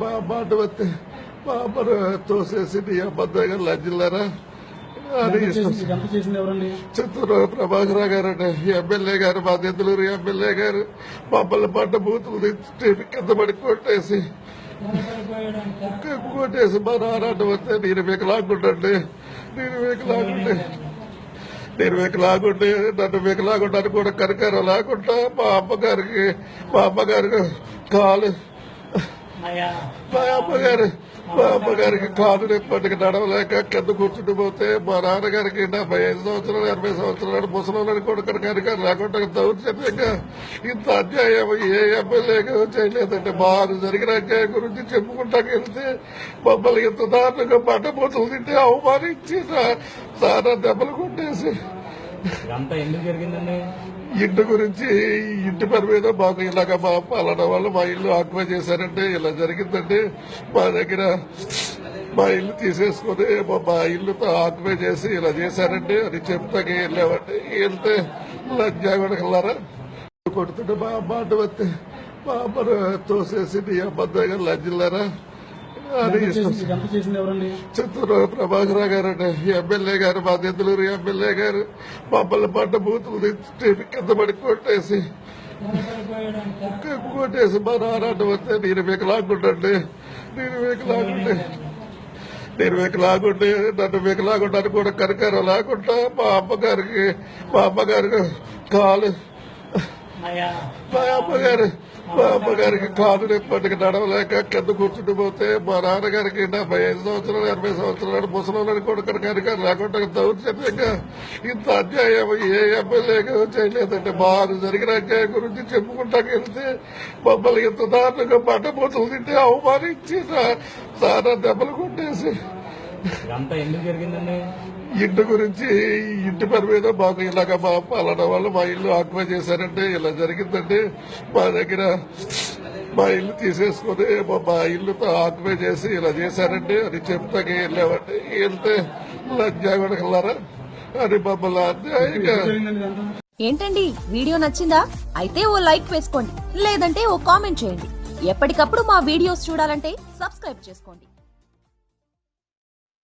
మా మాట వస్తే మా అమ్మను తోసేసి నీ అబద్ధంగా లంజిల్లారా చిత్తూరు ప్రభాకర్ గారు అంటే ఎమ్మెల్యే గారు మా దెందులూరు ఎమ్మెల్యే గారు మమ్మల్ని పడ్డ బూతులు కింద పడి కొట్టేసి కొట్టేసి మా నారాట వస్తే నేను మీకు లాక్కుంటండి నేను మీకు లాక్కుంటే నేను మీకు లాగుంటే నన్ను మీకు లాగుంటాను కూడా కనకారం లేకుండా మా అమ్మగారికి మా అమ్మగారికి కాలు మా అమ్మగారు మా అమ్మగారికి కాలు నొప్పటికి నడవలేక కింద కూర్చుంటూ పోతే మా నాన్నగారికి డెబ్బై ఐదు సంవత్సరాలు ఎనభై సంవత్సరాలు ముసలి కూడా కనుక లేకుండా దౌర్జన్యంగా ఇంత అన్యాయం ఏ ఎమ్మెల్యేగా చేయలేదండి బాగా జరిగిన అన్యాయం గురించి చెప్పుకుంటాకి వెళ్తే మమ్మల్ని ఇంత దారుణంగా పట్టబోతులు తింటే అవమానించి నా- దెబ్బలు కొట్టేసి ఇంటి గురించి ఇంటి పని మీద మాకు ఇలాగ మా పలానా వాళ్ళు మా ఇల్లు ఆక్యుపై చేశారంటే ఇలా జరిగిందండి. మా దగ్గర మా ఇల్లు తీసేసుకుని మా- ఇల్లుతో ఆక్యుపై చేసి ఇలా చేశారండి. అని చెప్తాకి వెళ్ళామండి వెళ్తే లంజాగడకల్లారా కొడుతుంటే మా మాట వస్తే మా అమ్మను తోసేసి మీ అమ్మ దగ్గర లంజిల్లారా చిత్తూరు ప్రభాకర్ గారు అంటే ఎమ్మెల్యే గారు మా దెందులూరు ఎమ్మెల్యే గారు మమ్మల్ని పడ్డ బూతులు తెచ్చి కింద పడి కొట్టేసి కొట్టేసి మా నారాట వస్తే నేను మీకు లాక్కుంటండి నేను మీకు లాక్కుంటే నేను మీకు లాగుంటే నన్ను మీకు లాగుంటాను కూడా కనకారం లేకుండా మా అమ్మగారికి మా అమ్మగారికి కాలు మా అమ్మగారు మా అమ్మగారికి కాదు పండుగ నడవలేక కింద కూర్చుంటూ పోతే మా నాన్నగారికి డెబ్బై ఐదు సంవత్సరాలు ఎనభై సంవత్సరాలు ముసలి కూడా కనుక లేకుండా దౌర్జన్యంగా ఇంత అన్యాయం ఏ ఎమ్మెల్యేగా చేయలేదంటే బాగా జరిగిన అన్యాయం గురించి చెప్పుకుంటాకి వెళ్తే మమ్మల్ని ఇంత దారుణంగా పట్టబోతులు తింటే అవమానించి నా- దెబ్బలు కొట్టేసి ఇంటి గురించి ఇంటి పని మీద మాకు ఇలాగ మా పలానా వాళ్ళు మా ఇల్లు ఆక్యుపై చేశారంటే ఇలా జరిగిందండి. మా దగ్గర మా ఇల్లు తీసేసుకుని మా- మా ఇల్లుతో ఆక్యుపై చేసి ఇలా చేశారండి. అని చెప్తాకి వెళ్ళామండి వెళ్తే లంజాగడకల్లారా అని మమ్మల్ని ఏంటండి? వీడియో నచ్చిందా? అయితే ఓ లైక్ వేసుకోండి. లేదంటే ఓ కామెంట్ చేయండి. ఎప్పటికప్పుడు మా వీడియోస్ చూడాలంటే సబ్స్క్రైబ్ చేసుకోండి.